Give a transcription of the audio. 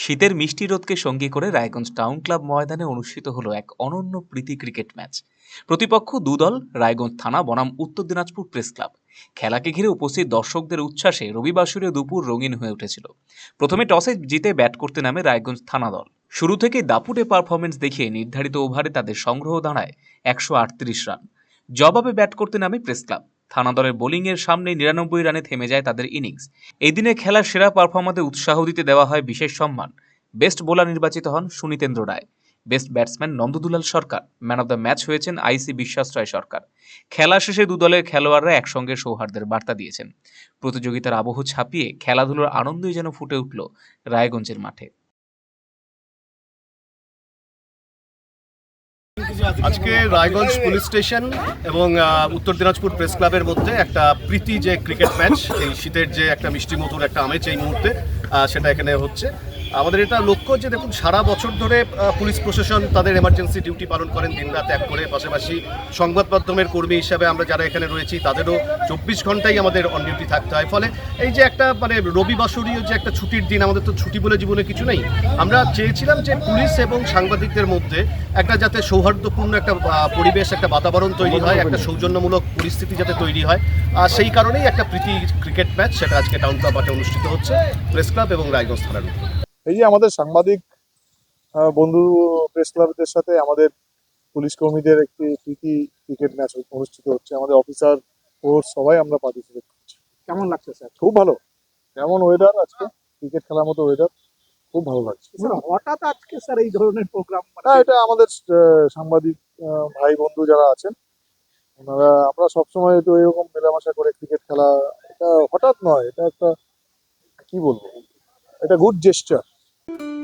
শীতের মিষ্টি রোদকে সঙ্গী করে রায়গঞ্জ টাউন ক্লাব ময়দানে অনুষ্ঠিত হলো এক অনন্য প্রীতি ক্রিকেট ম্যাচ। প্রতিপক্ষ দুদল রায়গঞ্জ থানা বনাম উত্তর দিনাজপুর প্রেস ক্লাব। খেলাকে ঘিরে উপস্থিত দর্শকদের উচ্ছ্বাসে রবিবাসরীয় দুপুর রঙিন হয়ে উঠেছিল। প্রথমে টসে জিতে ব্যাট করতে নামে রায়গঞ্জ থানা দল। শুরু থেকেই দাপুটে পারফরমেন্স দেখিয়ে নির্ধারিত ওভারে তাদের সংগ্রহ দাঁড়ায় একশো আটত্রিশ রান। জবাবে ব্যাট করতে নামে প্রেস ক্লাব। থানা দলের বোলিংয়ের সামনে নিরানব্বই রানে থেমে যায় তাদের ইনিংস। এই দিনে খেলার সেরা পারফর্মারদের উৎসাহ দিতে দেওয়া হয় বিশেষ সম্মান। বেস্ট বোলার নির্বাচিত হন Sunitendra Roy. Best batsman Nandadulal Sarkar. Man of the match হয়েছেন আইসি বিশ্বাস রায় সরকার। খেলা শেষে দু দলের খেলোয়াড়রা একসঙ্গে সৌহার্দ্যের বার্তা দিয়েছেন। প্রতিযোগিতার আবহ ছাপিয়ে খেলাধুলোর আনন্দই যেন ফুটে উঠল রায়গঞ্জের মাঠে। আজকে রায়গঞ্জ পুলিশ স্টেশন এবং উত্তর দিনাজপুর প্রেস ক্লাবের মধ্যে একটা প্রীতি যে ক্রিকেট ম্যাচ এই শীতের যে একটা মিষ্টি মধুর একটা আমেজ এই মুহূর্তে আহ, সেটা এখানে হচ্ছে। আমাদের এটা লক্ষ্য যে দেখুন, সারা বছর ধরে পুলিশ প্রশাসন তাদের এমার্জেন্সি ডিউটি পালন করেন দিনরাত এক করে। পাশাপাশি সংবাদ মাধ্যমের কর্মী হিসাবে আমরা যারা এখানে রয়েছি, তাদেরও চব্বিশ ঘন্টাই আমাদের অন ডিউটি থাকতে হয়। ফলে এই যে একটা মানে রবিবাসরীয় যে একটা ছুটির দিন, আমাদের তো ছুটি বলে জীবনে কিছু নেই। আমরা চেয়েছিলাম যে পুলিশ এবং সাংবাদিকদের মধ্যে একটা যাতে সৌহার্দ্যপূর্ণ একটা পরিবেশ, একটা বাতাবরণ তৈরি হয়, একটা সৌজন্যমূলক পরিস্থিতি যাতে তৈরি হয়। আর সেই কারণেই একটা প্রীতি ক্রিকেট ম্যাচ সেটা আজকে টাউন ক্লাব মাঠে অনুষ্ঠিত হচ্ছে প্রেস ক্লাব এবং রায়গঞ্জ থানার। এই যে আমাদের সাংবাদিক বন্ধু প্রেস ক্লাবদের সাথে আমাদের পুলিশ কর্মীদের একটি প্রীতি ক্রিকেট ম্যাচ অনুষ্ঠিত হচ্ছে। আমাদের অফিসার ও সবাই আমরা পার্টিসিপেট করছি। কেমন লাগছে স্যার খুব ভালো। কেমন ওয়েদার আজকে? ক্রিকেট খেলার মতো ওয়েদার খুব ভালো লাগছে। হঠাৎ আজকে স্যার এই ধরনের প্রোগ্রাম না এটা আমাদের সাংবাদিক ভাই বন্ধু যারা আছেন ওনারা আমরা সবসময় একটু এরকম মেলামেশা করে ক্রিকেট খেলা এটা হঠাৎ নয় এটা একটা কি বলব? এটা গুড জেস্টার